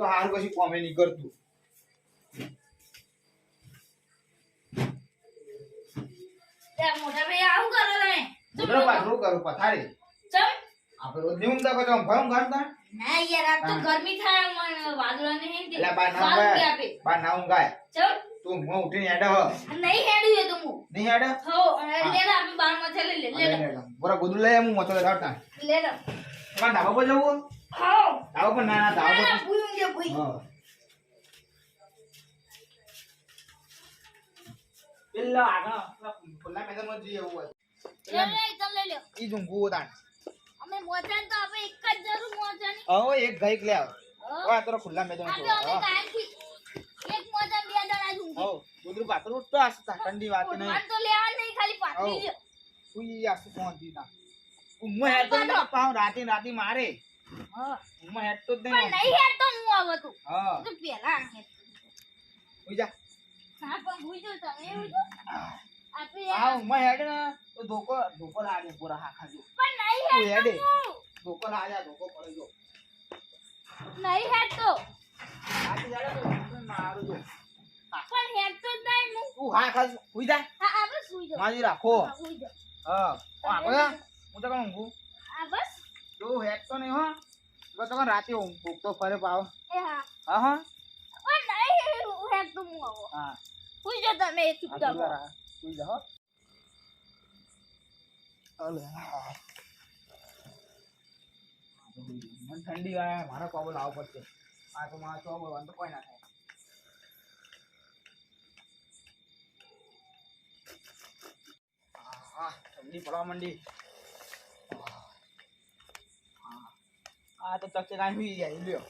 તો હારું કશું કોમે નહીં કરતું. મોટા ભાઈ આવું કરો તમે? ઉતરો પાછળ કરું? પથારી. ચમ? આપણે રોજ નહીં ઊંઘતા કરતો આમ ભરમ ઘરતા ના યાર આ તો ગરમી થાય મને વાદળા ને હેંગે એટલે બા ના ઊંઘાય. બા ના ઊંઘાય. ચમ? તું હું ઉઠીને હેડે હ. નહીં હેડ્યું એ તો હું. નહીં હેડે? હો લે લે આપણે બારમાં લઈ લે લે બોરા ગોદડું લઈ આવું મોટો ધરતા લે લે. તમારે ધાબા પર જવું હો. ધાબા પર ના ના ધાબા પર ભૂઈ હા. પેલા આગળ ખુલ્લા મેદાનમાં જઈએ એવું હોય. ઈ જ ઊંઘવું તાણ. અમે મોચાન તો આપણે એક જ જરૂર મોચાની હવે એક ગાઈક લે આવ આ તો ખુલ્લા મેદાન એક મોચાન બે દડા હો ઠંડી વાત નહીં. ઓઢવાનું તો લેવા નહીં ખાલી પાટલી લ્યો. ઉઈ આ પહોંચી ના ઊંઘમાં હેડ તો નહીં પાવ રાતે રાતે મારે. હા. હેડ તો જ પણ નહીં હેડ તો આવો તું હા. તો પેલા હેડ ઉઈ જા. હા પણ ભૂઈ જો તમે એવું જો આપણે આ ઊંઘમાં હેડ ને તો ધોકો ધોકો લાગે પૂરા હા ખાજો પણ નહીં હેડ. હેડે. ધોકો લાગે ધોકો પડી જો. નહીં હેડ તો હેડે તો ઊંઘમાં મારું જો. પણ હેડ તો નહીં હું. તું હા ખાસ ઉઈ જા. હા આ બસ રાખો. હા હું. તો આ તું હેડ. તો નહીં હો. તો તો કોણ રાતે ઊંઘ તો ફરે પાવ. હા. હા હા. સુઈ જાઓ તમે સુઈ. મને ઠંડી આવે મારા કોબો લાવવો પડશે. આ તો મારા ચોબો તો કોઈ ના થાય. ઠંડી પડવા માંડી. આ તો ચકચક આવી જાય લ્યો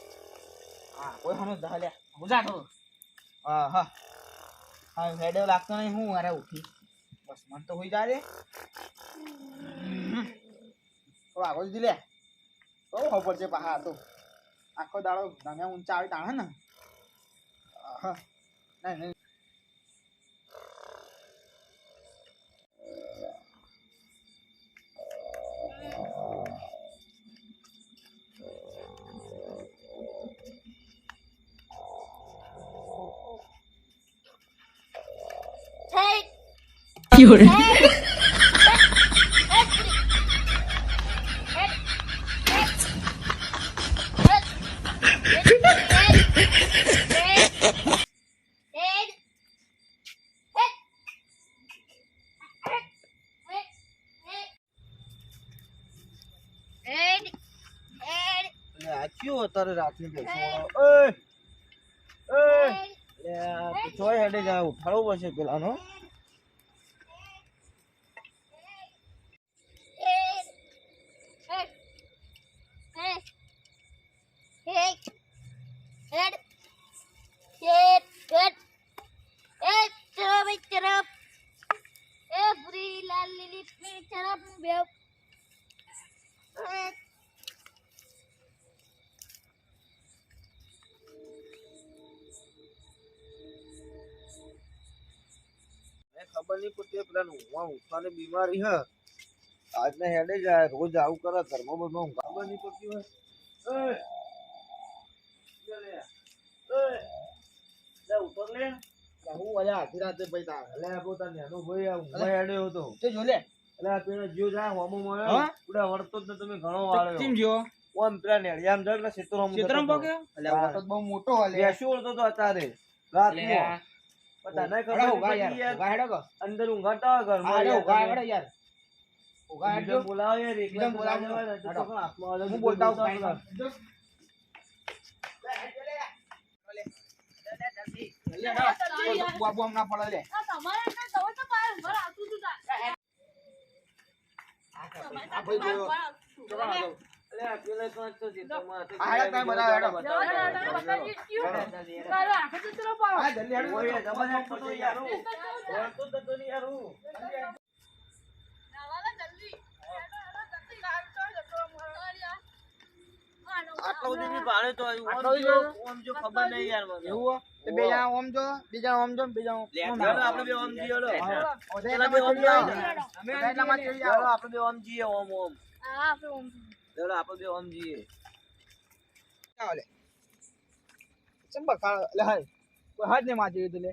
હા કોઈ હમણાં દા હું ગુજા તો હા હા હા હેડે લાગતો નહીં હું અરે ઉઠી બસ મન તો હોઈ જાય રે થોડો આગળ દીધી લે તો ખબર છે પહાડ તો આખો દાડો તમે ઊંચા આવી તાણે ને હા નહીં નહીં 有人，કયો અત્યારે રાતની બેસો એ એ ચોય હેડે જાય ઉઠાડવો પડશે પેલાનો. ખબર નહીં પડતી પેલા ઊંઘવા ઉઠવાની બીમારી હ. આજને હેડે જાય રોજ આવું કરે ઘરમાં બધો ઊંઘ ખબર નહીં પડતી હોય. એ. લે લે એ. લે ઉતર લે. હું અલ્યા રાતે નેનો ભાઈ ઊંઘવા હેડ્યો હતો. તે જો લે. એટલે પેલો જીવ જાય હોમો મળ્યો ઉડા વળતો જ ને તમે ઘણો વાળ્યો જો ઓમ પેલા. પગ્યો એટલે તો બહુ મોટો વળતો અત્યારે. પણ તને ખબર ઉગા યાર ઉગા હેડો અંદર ઊંઘાતા હોય ઘરમાં ઉગા હેડો યાર. ઉગા હેડો બોલાવો યાર બીજાને બોલાવો. હું બોલતા હું બોલતા કાંઈ હતા. બાબુ આમ ના પડે લે આ ભાઈ જોયો એટલે આ પેલા તો જ તો ચિત્રમાં હતો. આ હેડો તમે બધા હેડો. હા જલ્દી હેડો ઓય, જબરજસ્ત હતો યાર હું. વળતો જ હતો ને યાર હું. આટલા સુધી બી ભાડે તો આવ્યું. ઓમ જો- ભાડે? ઓમ જો ખબર નહીં યાર એવું હો? બે જણા ઓમ જો બીજા ઓમ જો બીજા ઓમ આપણે બે ઓમ હેડો. ઓધે પેલા બે ઓમ એટલામાં ઓમ ચાલો જાઓ. આપણે ઓમ જઈએ ઓમ ઓમ આપણે બે ઓમ જઈએ. ચાલો લે. ચમ લે હાય કોઈ હાથ ને માજી લે.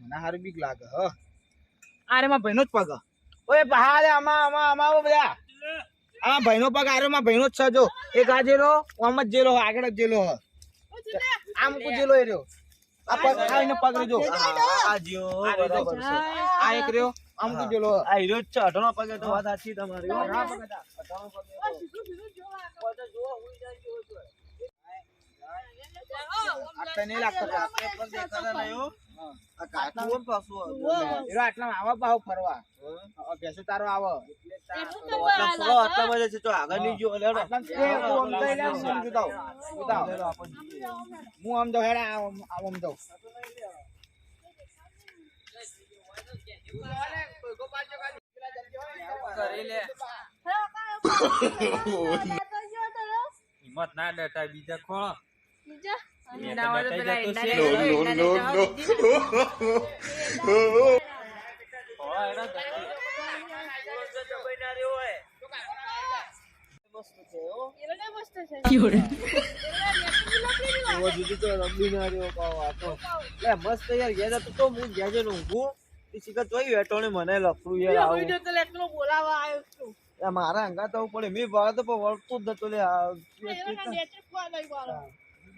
મને હારું બીક લાગે હ. આરે માં ભાઈનો જ પગ. ઓય બહાર આમાં આમાં આમાં આવો બધા. આ ભાઈનો પગ આરે માં ભાઈનો જ છે જો. એક આ જેલો આમ જ જેલો આગળ જ જેલો હ. આમ કુ જેલો એ રહ્યો. આ પગ આ પગ રહ્યો જો આ જીઓ બરાબર છે. આ એક રહ્યો. આમ તો જોલો આ હીરો જ છે અઢળો પગે તો વાત સાચી તમારી હો. આ પગ હતા. આટલા નહીં લાગતો પગ. આપણે પણ દેખાતા નહીં આ કાચું હોય ને પાછું. આટલા આવા પાહો ફરવા હવે તારો આવો તો આટલા જ છે. તો આગળ નહીં જો. લેવડો. હું આમ જઈ લે, હું આમ. હું જાઉં હેડે આમ આમ આમ જાઉં હિંમત ના ડટા બીજા ખોળો. મસ્ત યાર ગયા તો રમી ના રહ્યો તો. યાર તો. એ શિખર ચોઈ વેઠો ને મને લફરું યાર આવું. યાર મારા અંગાત આવું પડે મેં વાળા તો વળતું જ નતો લે આ.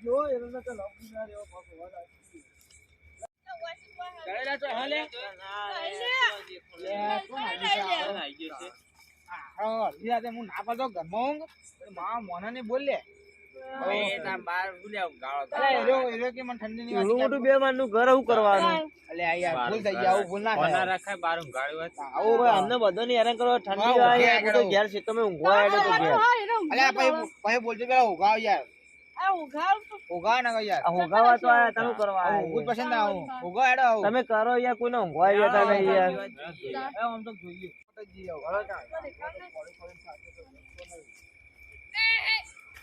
જો એનો તો લફરું ના ગયેલા તો હાલે હા ઈરાદે હું ના પાડતો ઘરમાં ઊંઘ પણ મા બોલ મને ની એવડું કરો. તમે ઉગાવ યાર. ઉગાવ ના કરો ઊંઘવા જતા નહીં યાર.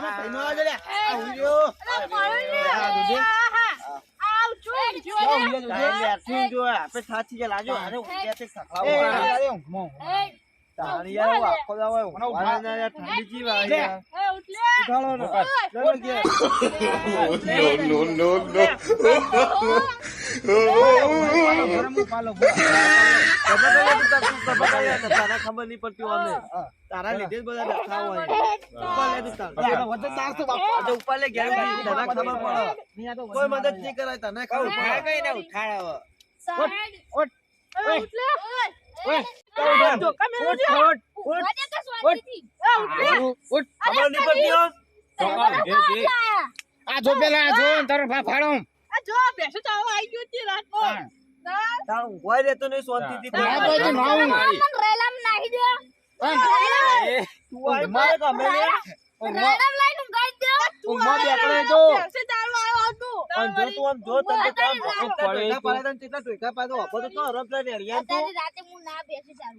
આમાં ભાઈનો આવજો. લે. આ ઉડ્યો આ દૂધે આ ઉડ્યો દૂધે તારે બેઠું જો આપણે થાકી ગયા લાજો. આને ઊંઘ્યા તે એ સખાવો પડે. અરે ઊંઘમાં તારી યાર હું આખો દાડો ઊંઘવા ના યાર ઠંડી. યાર. ઉઠાડો ને. ને. ગરમ પાલો ખબર નહીં પડતી અમને. તારા લીધે જ બધા ડખા હોય ઉપર લે તને ખબર પડે કોઈ મદદ નહીં કરાય તને ખબર પડે કઈ ના ઉઠાડ ઓટ ઓટ ઓટ ઓટ ઓટ ઓટ ઉઠ. ખબર નહીં પડતી હોય ચોકા ઊંઘે છે. આ જો પેલા આ જો તારો ભા ફાડો હા. તાર ઊંઘવાય રહેતો નહીં શાંતિથી તું આ તો હજી ના ઊંઘ. મારી. હા. એ, તું આય મારે તો અમે લે. ઊંઘમાં ઊંઘમાં બેઠો તો. અને જો તું આમ જો તને તો કામ રાતે. પડે પાડે તને કેટલા પાડો પાડે તો અપો તો રાતે હું ના નેરિયા તું.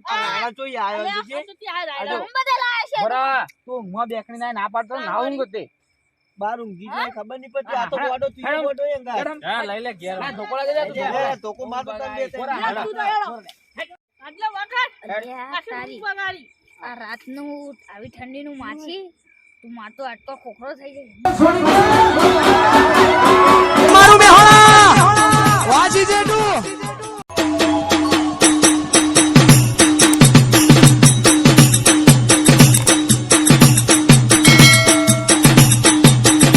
આ નાના ચોઈ આયો જોજે. બરાબર. તું ઊંઘમાં બેસણી ના ના પાડતો ના ઊંઘ તે. બાર ઊંઘી જાય ખબર નહીં પડતી આ તો. ગોડો ત્રીજો ગોડો એંગા. હા, લઈ લે ઘેર. હા ઢોકળા દે દે, તું લે, ઢોકળા. ધોકો માર તો તને બે ત્રણ બોરા, હાડા. આ રાતનું આવી ઠંડીનું માછી તું માતો આટલો ખોખરો થઈ જાય મારું બેહોણા વાજી જેટું